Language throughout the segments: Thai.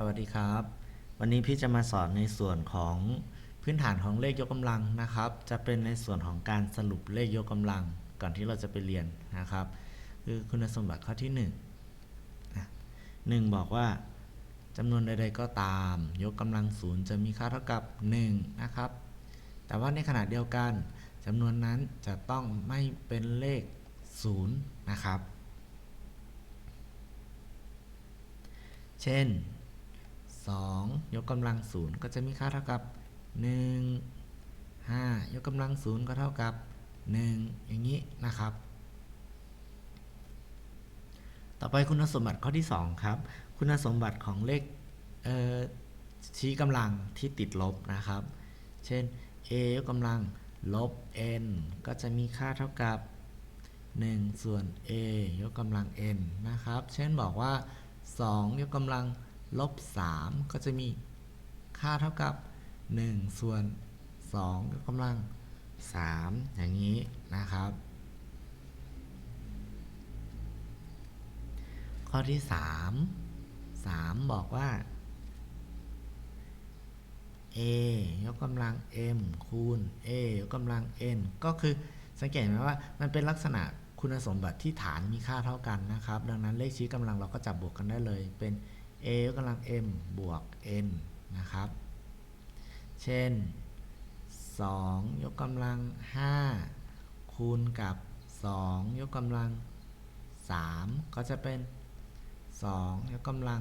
สวัสดีครับ วันนี้พี่จะมาสอนในส่วนของพื้นฐานของเลขยกกำลังนะครับ จะเป็นในส่วนของการสรุปเลขยกกำลัง ก่อนที่เราจะไปเรียนนะครับ คือคุณสมบัติข้อที่1นึ่งหนึ่งบอกว่าจำนวนใดๆก็ตาม ยกกำลังศูนย์จะมีค่าเท่ากับ 1 นะครับ แต่ว่าในขณะเดียวกันจำนวนนั้นจะต้องไม่เป็นเลข 0 นะครับ เช่น 2 ยกกำลังศูนย์ก็จะมีค่าเท่ากับ 1 5 ยกกำลังศูนย์ก็เท่ากับ 1 อย่างนี้นะครับ ต่อไปคุณสมบัติข้อที่ 2 ครับ คุณสมบัติของเลขเชี้กำลังที่ติดลบนะครับ เช่น a ยกกำลังลบ n ก็จะมีค่าเท่ากับ 1 ส่วน a ยกกำลัง n นะครับ เช่นบอกว่า 2 ยกกำลัง ลบ 3 ก็จะมีค่าเท่ากับ 1 ส่วน2ยกกำลัง 3 อย่างนี้นะครับ ข้อที่ 3 3 บอกว่า a ยกกำลัง m คูณ a ยกกำลัง n ก็คือสังเกตไหมว่ามันเป็นลักษณะคุณสมบัติที่ฐานมีค่าเท่ากันนะครับ ดังนั้นเลขชี้กำลังเราก็จับบวกกันได้เลยเป็น a ยกกำลัง m บวก n นะครับ เช่น 2 ยกกำลัง 5 คูณกับ 2 ยกกำลัง 3 ก็จะเป็น 2 ยกกำลัง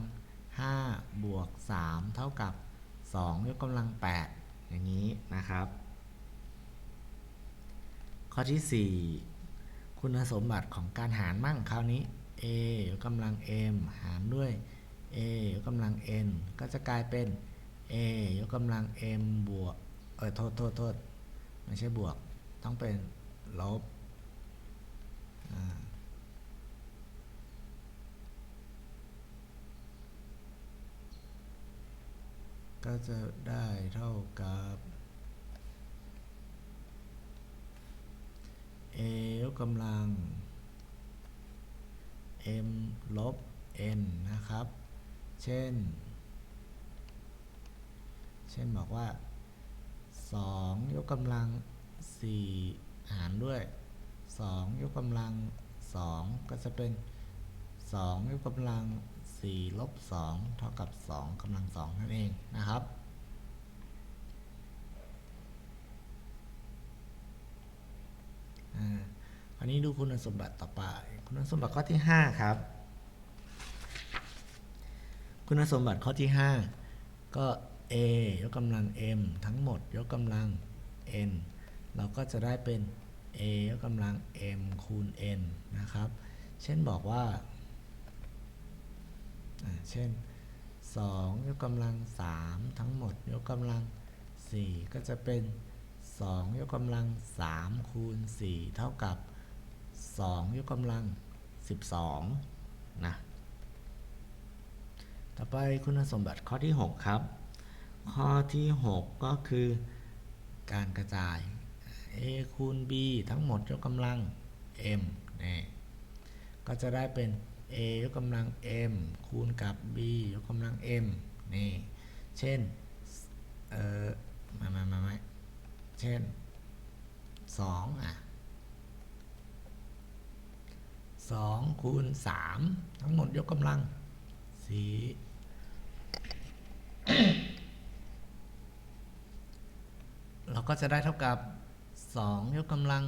5 บวก 3 เท่ากับ 2 ยกกำลัง 8 อย่างนี้นะครับ ข้อที่ 4 คุณสมบัติของการหารมั่งคราวนี้ a ยกกำลัง m หารด้วย a ยกกำลัง n ก็จะกลายเป็น a ยกกำลัง m บวก เออโทษโทษโทษไม่ใช่บวก ต้องเป็นลบก็จะได้เท่ากับ a ยกกำลัง m ลบ n นะครับ เช่น เช่นบอกว่า 2 ยกกำลัง 4 หารด้วย 2 ยกกำลัง 2 ก็จะเป็น 2 ยกกำลัง 4 ลบ 2 เท่ากับ 2กำลัง 2 นั่นเองนะครับอ่าคราวนี้ดูคุณสมบัติต่อไป คุณสมบัติข้อที่ 5 ครับ คุณสมบัติข้อที่ 5 ก็ a ยกกำลัง m ทั้งหมด ยกกำลัง n เราก็จะได้เป็น a ยกกำลัง m คูณ n นะครับ เช่นบอกว่า เช่น 2 ยกกำลัง 3 ทั้งหมด ยกกำลัง 4 ก็จะเป็น 2 ยกกำลัง 3 คูณ 4 เท่ากับ 2 ยกกำลัง 12 นะ ต่อไปคุณสมบัติข้อที่ 6 ครับ ข้อที่ 6 ก็คือการกระจาย a คูณ b ทั้งหมดยกกำลัง m นี่ก็จะได้เป็น a ยกกำลัง m คูณกับ b ยกกำลัง m นี่ เช่น เอ่อมามามามาเช่น 2 อะ 2 คูณ 3 ทั้งหมดยกกำลัง4 เราก็จะได้เท่ากับ 2 ยกกำลัง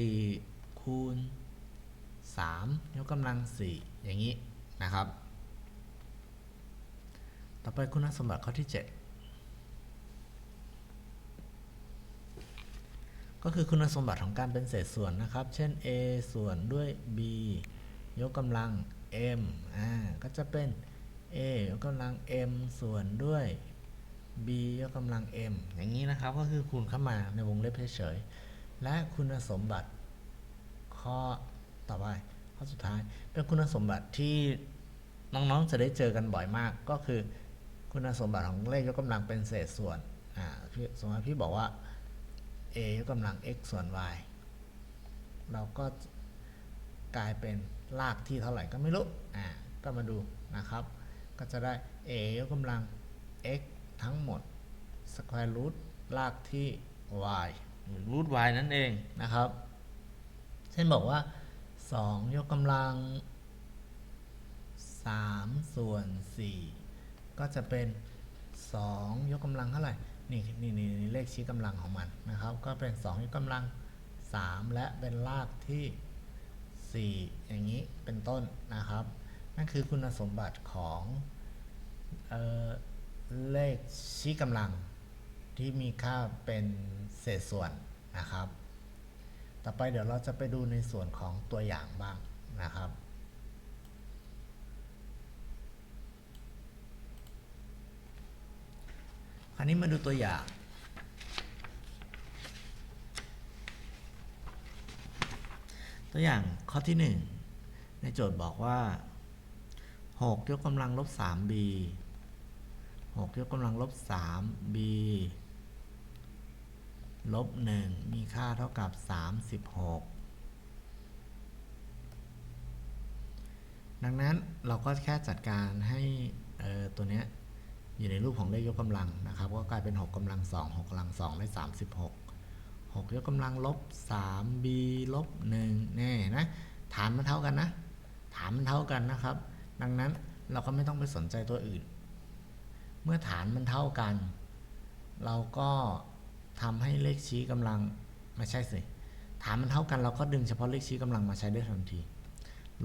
4 คูณ 3 ยกกำลัง 4 อย่างนี้นะครับ ต่อไปคุณสมบัติข้อที่ 7 ก็คือคุณสมบัติของการเป็นเศษส่วนนะครับ เช่น a ส่วนด้วย b ยกกำลัง m อ่าก็จะเป็น a ยกกำลัง m ส่วนด้วย b ยกกำลัง m อย่างนี้นะครับ ก็คือคูณเข้ามาในวงเล็บเฉยๆ และคุณสมบัติ ข้อต่อไป ข้อสุดท้าย เป็นคุณสมบัติที่น้องๆ จะได้เจอกันบ่อยมาก ก็คือคุณสมบัติของเลขยกกำลังเป็นเศษส่วน อ่าสมมติพี่บอกว่า a ยกกำลัง x ส่วน y เราก็กลายเป็นรากที่เท่าไหร่ก็ไม่รู้ อ่า ก็มาดูนะครับ ก็จะได้ a ยกกำลัง x ทั้งหมด square root ลากที่ y หรือ root y นั่นเองนะครับ เช่นบอกว่า 2 ยกกำลัง 3 ส่วน 4 ก็จะเป็น 2 ยกกำลังเท่าไหร่ นี่นี่นี่นี่เลขชี้กำลังของมันนะครับ ก็เป็น 2 ยกกำลัง 3 และเป็นรากที่ 4 อย่างนี้เป็นต้นนะครับ นั่นคือคุณสมบัติของ เลขชี้กำลังที่มีค่าเป็นเศษส่วนนะครับ ต่อไปเดี๋ยวเราจะไปดูในส่วนของตัวอย่างบ้างนะครับคราวนี้มาดูตัวอย่างตัวอย่างข้อที่ 1 ในโจทย์บอกว่า 6 ยกกำลังลบ 3b 6 ยกกำลังลบ 3b ลบ 1 มีค่าเท่ากับ 36 ดังนั้นเราก็แค่จัดการให้ตัวเนี้ยอยู่ในรูปของเลขยกกำลังนะครับ ก็กลายเป็น 6กำลัง 2 6กำลัง2ได้ 36 6 ยกกำลังลบ 3b ลบ1แน่นะฐานมันเท่ากันนะ ฐานมันเท่ากันนะครับ ดังนั้นเราก็ไม่ต้องไปสนใจตัวอื่น เมื่อฐานมันเท่ากัน เราก็ทำให้เลขชี้กำลังไม่ใช่สิฐานมันเท่ากันเราก็ดึงเฉพาะเลขชี้กำลังมาใช้ได้ทันที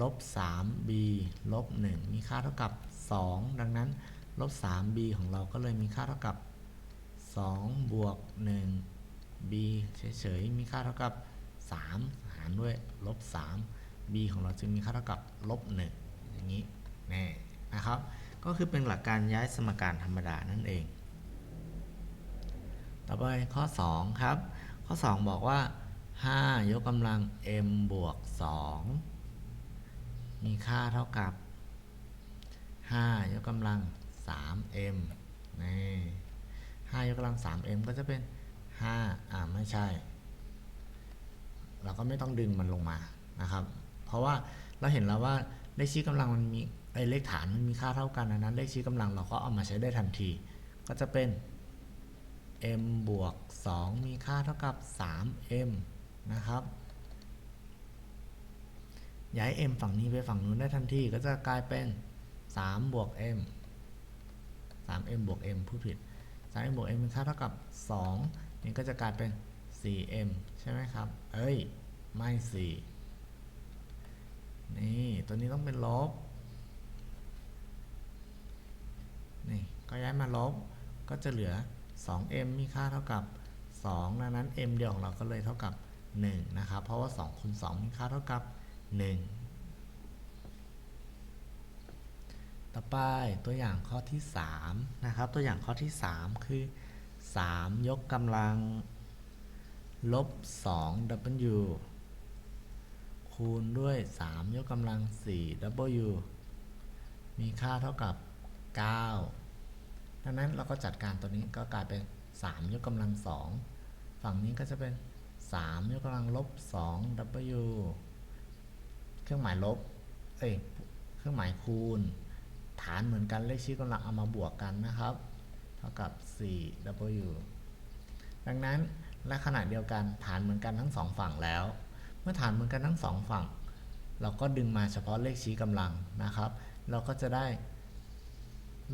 ลบ 3b ลบ 1 มีค่าเท่ากับ 2 ดังนั้นลบ 3b ของเราก็เลยมีค่าเท่ากับ 2 บวก 1 b เฉยๆ มีค่าเท่ากับ 3 หารด้วยลบ 3 b ของเราจึงมีค่าเท่ากับลบ 1 อย่างนี้แน่นะครับ ก็คือเป็นหลักการย้ายสมการธรรมดานั่นเอง ต่อไปข้อ 2 ครับ ข้อ 2 บอกว่า 5 ยกกำลัง m บวก 2 มีค่าเท่ากับ 5 ยกกำลัง 3m นี่5ยกกำลัง 3m ก็จะเป็น 5 อ่าไม่ใช่ เราก็ไม่ต้องดึงมันลงมานะครับ เพราะว่าเราเห็นแล้วว่าเลขชี้กำลังมันมี ไอเลขฐานมันมีค่าเท่ากันดังนั้นเลขชี้กำลังเราก็เอามาใช้ได้ทันที ก็จะเป็น m บวก 2 มีค่าเท่ากับ 3m นะครับ ย้าย m ฝั่งนี้ไปฝั่งนู้นได้ทันที ก็จะกลายเป็น 3 บวก m 3m บวก m พูดผิด 3m บวก m มีค่าเท่ากับ 2 นี่ก็จะกลายเป็น 4m ใช่ไหมครับ เอ้ย ไม่ 4 นี่ ตัวนี้ต้องเป็นลบ นี่ ก็ย้ายมาลบ ก็จะเหลือ 2m มีค่าเท่ากับ 2 ดังนั้น m เดียวของเราก็เลยเท่ากับ 1 นะครับ เพราะว่า2คูณ2มีค่าเท่ากับ 1 ต่อไปตัวอย่างข้อที่ 3 นะครับ ตัวอย่างข้อที่ 3 คือ 3 ยกกำลังลบ 2 w คูณด้วย 3 ยกกำลัง 4 w มีค่าเท่ากับ 9 ดังนั้นเราก็จัดการตัวนี้ก็กลายเป็น 3 ยกกำลัง 2 ฝั่งนี้ก็จะเป็น 3 ยกกำลังลบ 2 w เครื่องหมายลบ เอ้ย เครื่องหมายคูณ ฐานเหมือนกันเลขชี้กำลังเอามาบวกกันนะครับ เท่ากับ 4w ดังนั้นและขณะเดียวกันฐานเหมือนกันทั้งสองฝั่งแล้ว เมื่อฐานเหมือนกันทั้งสองฝั่ง เราก็ดึงมาเฉพาะเลขชี้กำลังนะครับ เราก็จะได้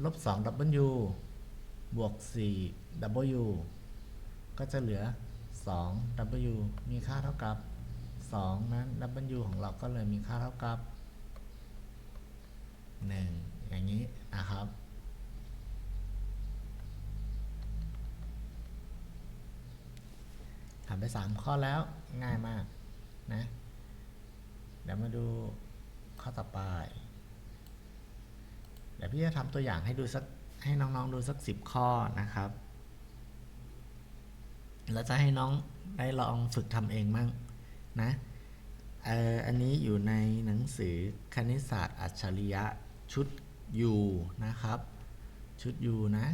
ลบ 2w บวก 4w ก็จะเหลือ 2w มีค่าเท่ากับ 2 นั้น w ของเราก็เลยมีค่าเท่ากับ 1 อย่างนี้นะครับทำไป 3 ข้อแล้วง่ายมากนะ เดี๋ยวมาดูข้อต่อไป พี่จะทำตัวอย่างให้ดูสักให้น้องๆดูสักสิบข้อนะครับ แล้วจะให้น้องได้ลองฝึกทำเองมั่งนะเอออันนี้อยู่ในหนังสือคณิตศาสตร์อัจฉริยะชุด U นะครับ ชุด U นะ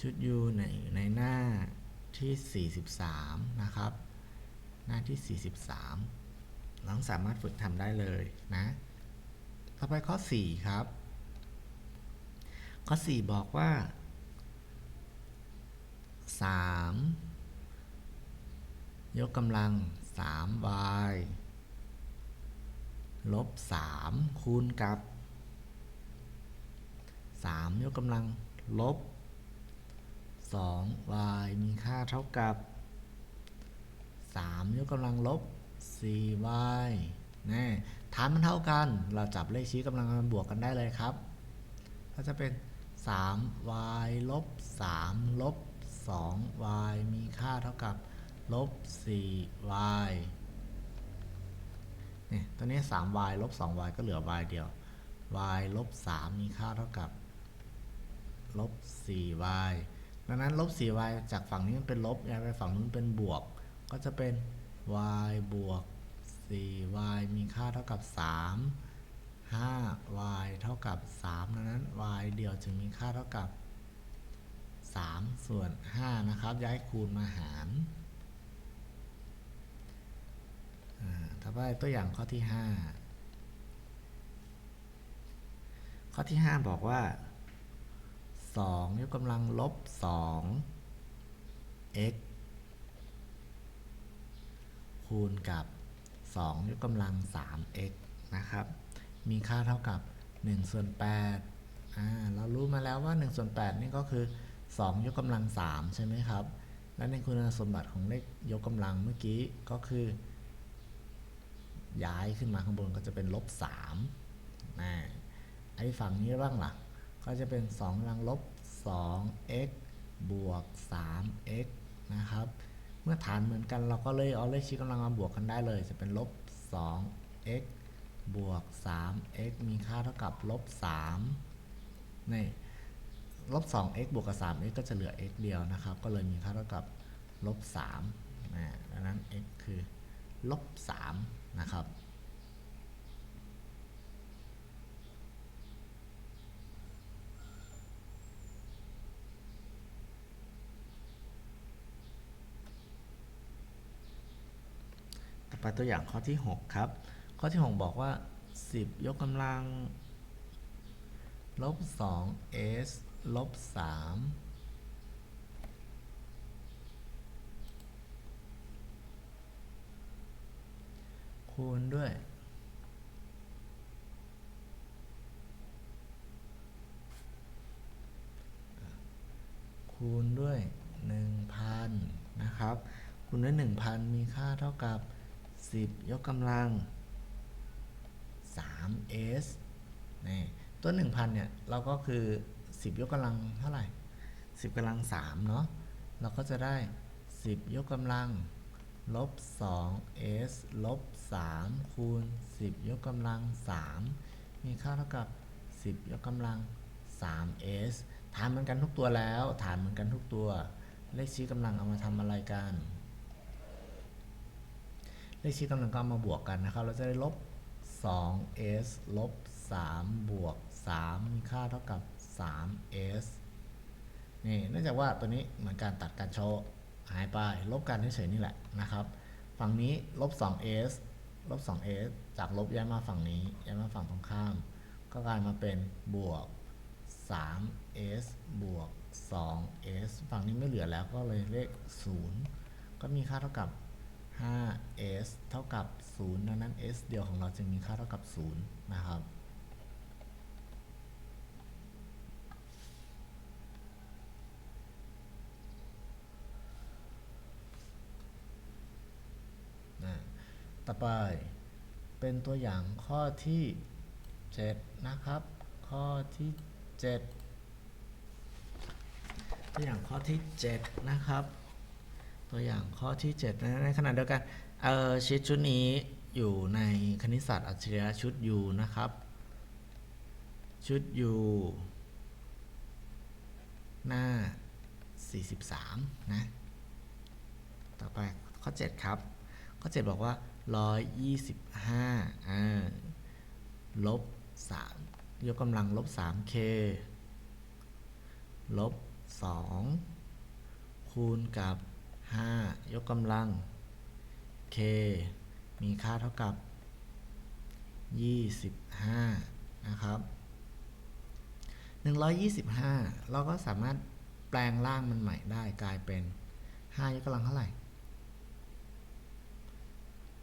ชุด U ในในหน้าที่ 43 นะครับ หน้าที่ 43น้องสามารถฝึกทำได้เลยนะ ต่อไปข้อ 4 ครับ ข้อ 4 บอกว่า 3 ยกกำลัง 3y ลบ 3 คูณกับ 3 ยกกำลัง ลบ 2y มีค่าเท่ากับ 3 ยกกำลังลบ 4y แน่ฐานมันเท่ากัน เราจับเลขชี้กำลังมาบวกกันได้เลยครับ ก็จะเป็น 3y ลบ3ลบ 2y มีค่าเท่ากับลบ 4y เนี่ยตัวนี้ 3y ลบ 2y ก็เหลือ y เดียว y ลบ3มีค่าเท่ากับลบ 4y ดังนั้นลบ 4y จากฝั่งนี้มันเป็นลบย้ายไปฝั่งนู้นเป็นบวก ก็จะเป็น y บวก 4y มีค่าเท่ากับ 3 5y เท่ากับ 3 ดังนั้น y เดียวจึงมีค่าเท่ากับ 3 ส่วน 5 นะครับ ย้ายคูณมาหารอ่าไปตัวอย่างข้อที่ 5 ข้อที่ 5 บอกว่า 2 ยกกำลังลบ 2 x คูณกับ 2 ยกกำลัง 3x นะครับ มีค่าเท่ากับ1ส่วน8อ่าเรารู้มาแล้วว่า1ส่วน8นี่ก็คือ 2 ยกกำลัง 3 ใช่ไหมครับ และในคุณสมบัติของเลขยกกำลังเมื่อกี้ก็คือ ย้ายขึ้นมาข้างบนก็จะเป็นลบ3นะไอ้ฝั่งนี้บ้างล่ะ ก็จะเป็น2กำลังลบ 2x บวก 3x นะครับ เมื่อฐานเหมือนกันเราก็เลยเอาเลขชี้กำลังมาบวกกันได้เลย จะเป็นลบ 2x บวก 3x มีค่าเท่ากับลบ3นี่ลบ 2x บวกกับ 3x ก็จะเหลือ x เดียวนะครับ ก็เลยมีค่าเท่ากับลบ3นะดังนั้น x คือลบ3นะครับ ต่อไปตัวอย่างข้อที่ 6 ครับ ข้อที่ 6 บอกว่า 10 ยกกำลัง ลบ 2s ลบ 3 คูณด้วย คูณด้วย 1,000 นะครับ คูณด้วย 1,000 มีค่าเท่ากับ 10 ยกกำลัง 3s นี่ตัว 1,000 เนี่ย เราก็คือ 10 ยกกำลังเท่าไหร่ 10กำลัง3เนาะเราก็จะได้ 10 ยกกำลังลบ 2s ลบ 3 คูณ 10 ยกกำลัง 3 มีค่าเท่ากับ 10 ยกกำลัง 3s ฐานเหมือนกันทุกตัวแล้ว ฐานเหมือนกันทุกตัว เลขชี้กำลังเอามาทำอะไรกัน เลขชี้กำลังก็เอามาบวกกันนะครับ เราจะได้ลบ 2s ลบ3บวก 3 มีค่าเท่ากับ 3s นี่เนื่องจากว่าตัวนี้เหมือนการตัดการโชว์หายไป ลบกันเฉยๆนี่แหละนะครับ ฝั่งนี้ลบ 2s ลบ 2s จากลบย้ายมาฝั่งนี้ย้ายมาฝั่งตรงข้าม ก็กลายมาเป็นบวก 3s บวก 2s ฝั่งนี้ไม่เหลือแล้วก็เลยเลข 0 ก็มีค่าเท่ากับ 5s เท่ากับ 0 ดังนั้น s เดียวของเราจึงมีค่าเท่ากับ 0 นะครับ ต่อไปเป็นตัวอย่างข้อที่ 7 นะครับ ข้อที่ 7 ตัวอย่างข้อที่ 7 นะครับ ตัวอย่างข้อที่7นะในขณะเดียวกันเอ่อชีตชุดนี้อยู่ในคณิตศาสตร์อัจฉริยะชุด U นะครับ ชุด U หน้า 43 นะ ต่อไปข้อ 7 ครับ ข้อ 7 บอกว่า 125อ่าลบ 3 ยกกำลังลบ 3k ลบ 2 คูณกับ 5 ยกกำลัง k มีค่าเท่ากับ 25 นะครับ 125 เราก็สามารถแปลงร่างมันใหม่ได้กลายเป็น 5 ยกกำลังเท่าไหร่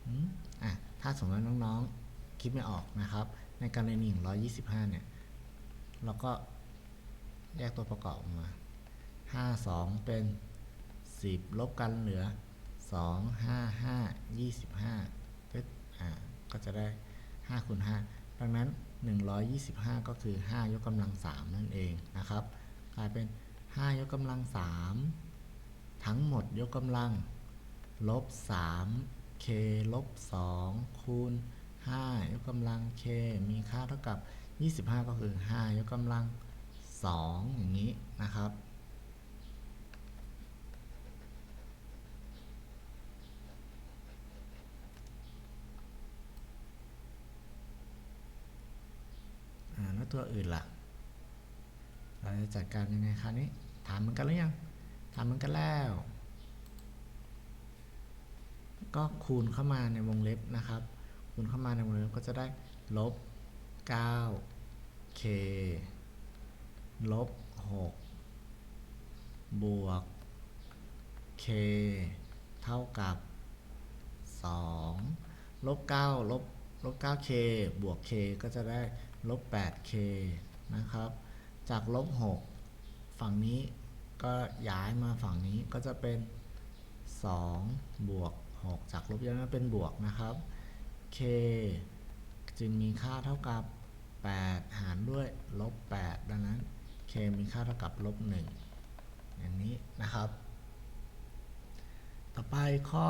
อืมอะถ้าสมมติว่าน้องๆ คิดไม่ออกนะครับ ในการณียน125 เนี่ย เราก็แยกตัวประกอบออกมา 5 2 เป็น 10 ลบกันเหลือ 2 5 5 25ปึ๊บอ่าก็จะได้5คูณ5ดังนั้น 125 ก็คือ 5 ยกกำลัง 3 นั่นเองนะครับ กลายเป็น 5 ยกกำลัง 3 ทั้งหมดยกกำลังลบ 3 k ลบ 2 คูณ 5 ยกกำลัง k มีค่าเท่ากับ 25 ก็คือ 5 ยกกำลัง 2 อย่างนี้นะครับ อ่าแล้ว ตัวอื่นล่ะ เราจะจัดการยังไงคราวนี้ ถามมันกันหรือยัง ถามมันกันแล้ว ก็คูณเข้ามาในวงเล็บนะครับ คูณเข้ามาในวงเล็บก็จะได้ลบ 9k ลบ 6 บวก k เท่ากับ 2 ลบ 9 ลบลบ 9k บวก k ก็จะได้ ลบ 8k นะครับ จากลบ 6 ฝั่งนี้ก็ย้ายมาฝั่งนี้ก็จะเป็น 2 บวก 6 จากลบย้ายมาเป็นบวกนะครับ k จึงมีค่าเท่ากับ 8 หารด้วยลบ 8 ดังนั้น k มีค่าเท่ากับลบ 1 อย่างนี้นะครับ ต่อไปข้อ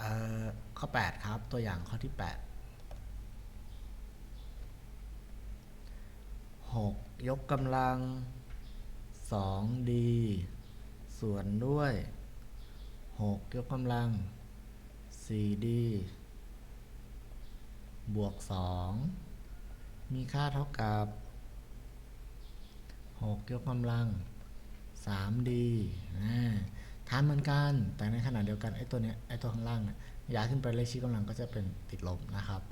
ออข้อ 8 ครับ ตัวอย่างข้อที่ 8 6 ยกกำลัง 2d ส่วนด้วย 6 ยกกำลัง 4d บวก 2 มีค่าเท่ากับ 6 ยกกำลัง 3d ทานเหมือนกัน แต่ในขณะเดียวกันไอ้ตัวเนี้ยไอ้ตัวข้างล่างเนี่ยย้ายขึ้นไปเลขชี้กำลังก็จะเป็นติดลบนะครับ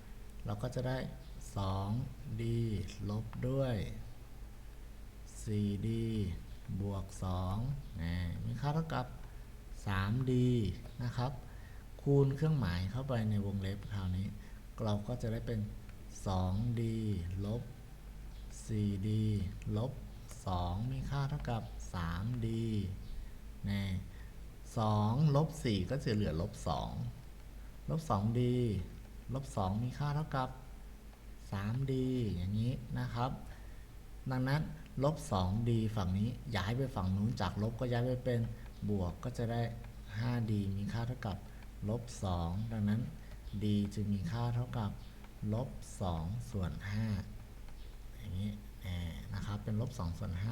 เราก็จะได้ 2d ลบด้วย 4d บวก2นะมีค่าเท่ากับ 3d นะครับ คูณเครื่องหมายเข้าไปในวงเล็บคราวนี้ เราก็จะได้เป็น 2d ลบ 4d ลบ 2 มีค่าเท่ากับ 3d นะ2ลบ 4 ก็จะเหลือลบ 2 ลบ 2d ลบ 2 มีค่าเท่ากับ 3d อย่างนี้นะครับ ดังนั้นลบ 2d ฝั่งนี้ย้ายไปฝั่งนู้นจากลบก็ย้ายไปเป็นบวกก็จะได้ 5d มีค่าเท่ากับลบ 2 ดังนั้น d จึงมีค่าเท่ากับลบ 2 ส่วน 5 อย่างนี้นะครับเป็นลบ 2 ส่วน 5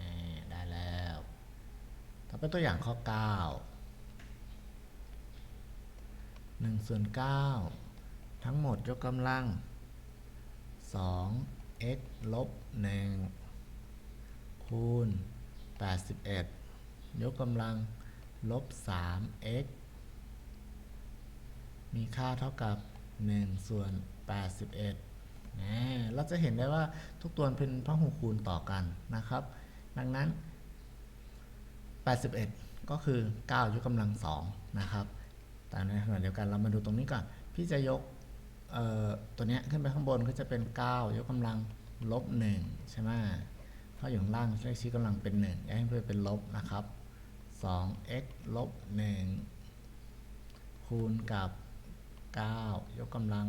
นี่ได้แล้ว ต่อไปตัวอย่างข้อ 9 1ส่วน9ทั้งหมดยกกำลัง 2 x ลบ 1 คูณ 81 ยกกำลัง ลบ 3 x มีค่าเท่ากับ 1 ส่วน 81 เราจะเห็นได้ว่าทุกตัวเป็นพหูคูณต่อกันนะครับ ดังนั้น 81 ก็คือ 9 ยกกำลัง2นะครับ แต่ในขณะเดียวกันเรามาดูตรงนี้ก่อน พี่จะยกตัวนี้ขึ้นไปข้างบนก็จะเป็น 9 ยกกำลังลบ1ใช่ไหมเพราะอยู่ข้างล่างเลขชี้กำลังเป็น1ย้ายขึ้นไปเป็นลบนะครับ 2x ลบ1คูณกับ 9 ยกกำลัง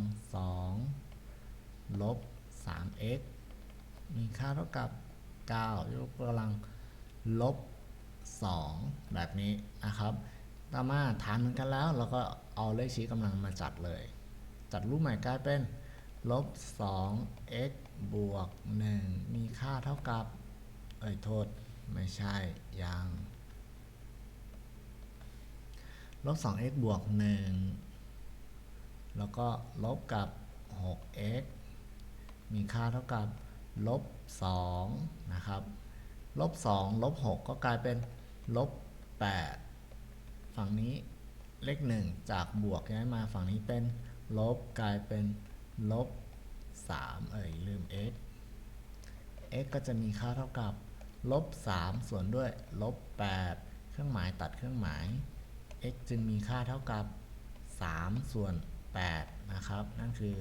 2 ลบ 3x มีค่าเท่ากับ 9 ยกกำลังลบ 2 แบบนี้นะครับต่อมาฐานเหมือนกันแล้ว เราก็เอาเลขชี้กำลังมาจัดเลย จัดรูปใหม่กลายเป็นลบ 2x บวก 1 มีค่าเท่ากับ เอ้ยโทษ ไม่ใช่ยังลบ 2x บวก 1 แล้วก็ลบกับ 6x มีค่าเท่ากับลบ 2 นะครับ ลบ2ลบ6ก็กลายเป็นลบ8ฝั่งนี้เลข 1 จากบวกย้ายมาฝั่งนี้เป็นลบกลายเป็นลบ3เอ่ยลืม x x ก็จะมีค่าเท่ากับลบ3ส่วนด้วยลบ8เครื่องหมายตัดเครื่องหมาย x จึงมีค่าเท่ากับ 3 ส่วน8นะครับ นั่นคือ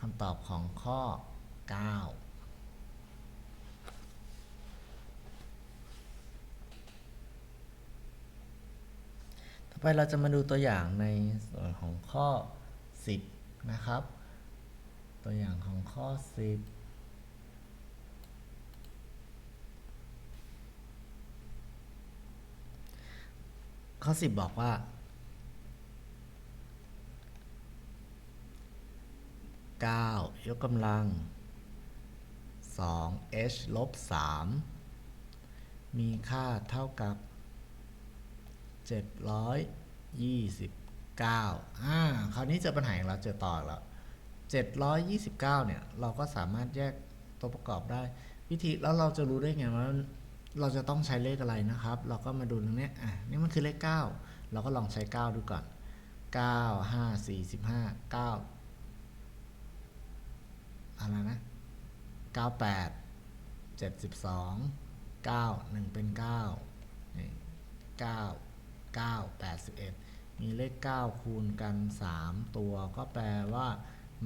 คำตอบของข้อ 9 ไปเราจะมาดูตัวอย่างในส่วนของข้อ 10 นะครับ ตัวอย่างของข้อ 10ข้อ10บอกว่า 9 ยกกำลัง 2 h ลบ 3 มีค่าเท่ากับ 729อ่าคราวนี้เจอปัญหาของเราเจอต่อแล้ว 729 เนี่ย เราก็สามารถแยกตัวประกอบได้ วิธีแล้วเราจะรู้ได้ไงว่าเราจะต้องใช้เลขอะไรนะครับ เราก็มาดูตรงนี้อะนี่มันคือเลข 9 เราก็ลองใช้ 9 ดูก่อน 9 5 4 15 9อะไรนะ 98 72 9 1 เป็น9 9 9 81 มีเลข 9 คูณกัน 3 ตัวก็แปลว่า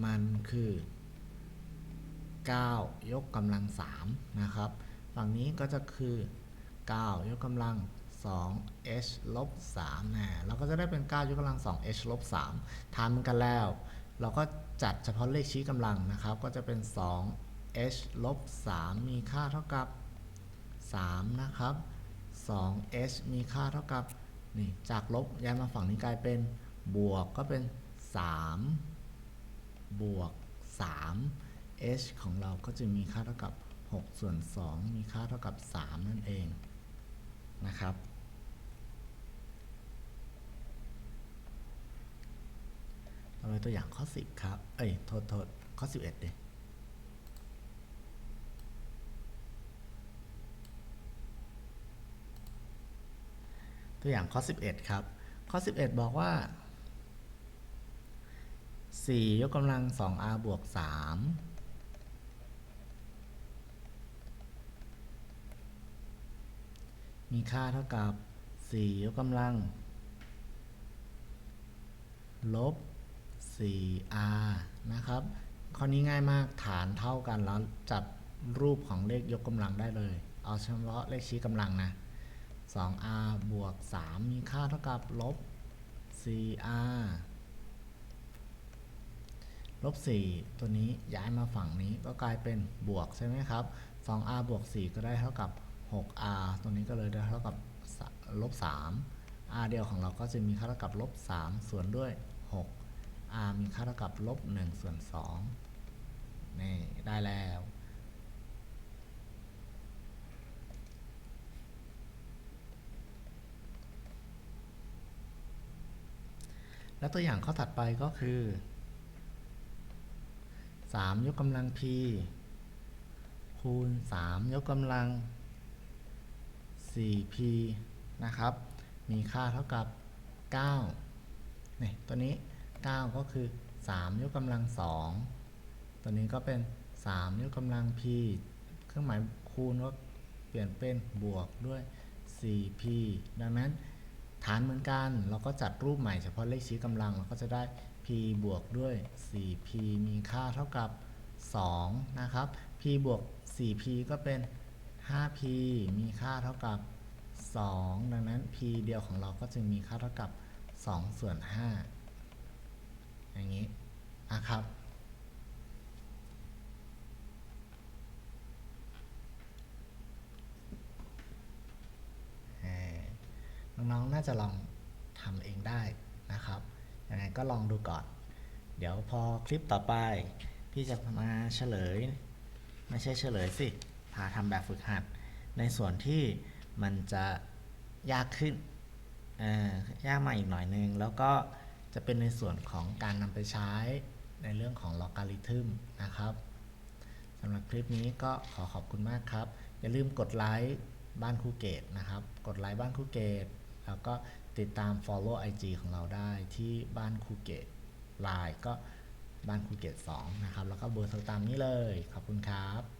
มันคือ 9 ยกกำลัง3นะครับ ฝั่งนี้ก็จะคือ 9 ยกกำลัง 2 h ลบ3นะเราก็จะได้เป็น 9 ยกกำลัง 2 h ลบ3ทำกันแล้ว เราก็จัดเฉพาะเลขชี้กำลังนะครับ ก็จะเป็น 2 h ลบ3มีค่าเท่ากับ 3 นะครับ 2 h มีค่าเท่ากับ นี่จากลบย้ายมาฝั่งนี้กลายเป็นบวกก็เป็น 3 บวก 3 h ของเราก็จะมีค่าเท่ากับ 6 ส่วน 2 มีค่าเท่ากับ 3 นั่นเองนะครับ ต่อไปตัวอย่างข้อ 10 ครับ เอ้ย โทษโทษข้อ 11ดิ ตัวอย่างข้อ 11 ครับ ข้อ 11 บอกว่า 4 ยกกำลัง 2r บวก 3 มีค่าเท่ากับ 4 ยกกำลัง ลบ 4r นะครับ ข้อนี้ง่ายมากฐานเท่ากันแล้วจัดรูปของเลขยกกำลังได้เลย เอาเฉพาะเลขชี้กำลังนะ 2r บวก 3 มีค่าเท่ากับลบ 4r ลบ 4 ตัวนี้ย้ายมาฝั่งนี้ก็กลายเป็นบวกใช่ไหมครับ 2r บวก 4 ก็ได้เท่ากับ 6r ตัวนี้ก็เลยได้เท่ากับลบ 3 r เดียวของเราก็จะมีค่าเท่ากับลบ 3 ส่วนด้วย 6 r มีค่าเท่ากับลบ 1 ส่วน2นี่ได้แล้ว และตัวอย่างข้อถัดไปก็คือ 3 ยกกำลัง p คูณ 3 ยกกำลัง 4p นะครับ มีค่าเท่ากับ9นี่ตัวนี้ 9 ก็คือ 3 ยกกำลัง 2 ตัวนี้ก็เป็น 3 ยกกำลัง p เครื่องหมายคูณก็เปลี่ยนเป็นบวกด้วย 4p ดังนั้น ฐานเหมือนกัน เราก็จัดรูปใหม่เฉพาะเลขชี้กำลัง เราก็จะได้ p บวกด้วย 4p มีค่าเท่ากับ 2 นะครับ p บวก 4p ก็เป็น 5p มีค่าเท่ากับ 2 ดังนั้น p เดียวของเราก็จึงมีค่าเท่ากับ 2 ส่วน 5 อย่างนี้นะครับ น้องๆน่าจะลองทำเองได้นะครับยังไงก็ลองดูก่อน เดี๋ยวพอคลิปต่อไป พี่จะมาเฉลย ไม่ใช่เฉลยสิพาทำแบบฝึกหัด ในส่วนที่มันจะยากขึ้นยากมาอีกหน่อยนึง แล้วก็จะเป็นในส่วนของการนำไปใช้ในเรื่องของลอการิทึมนะครับสำหรับคลิปนี้ก็ขอขอบคุณมากครับ อย่าลืมกดไลค์บ้านครูเกตนะครับ กดไลค์บ้านครูเกต แล้วก็ติดตาม follow IG ของเราได้ที่บ้านคูเกตไลน์ก็บ้านคูเกต2นะครับ แล้วก็เบอร์โทรตามนี้เลย ขอบคุณครับ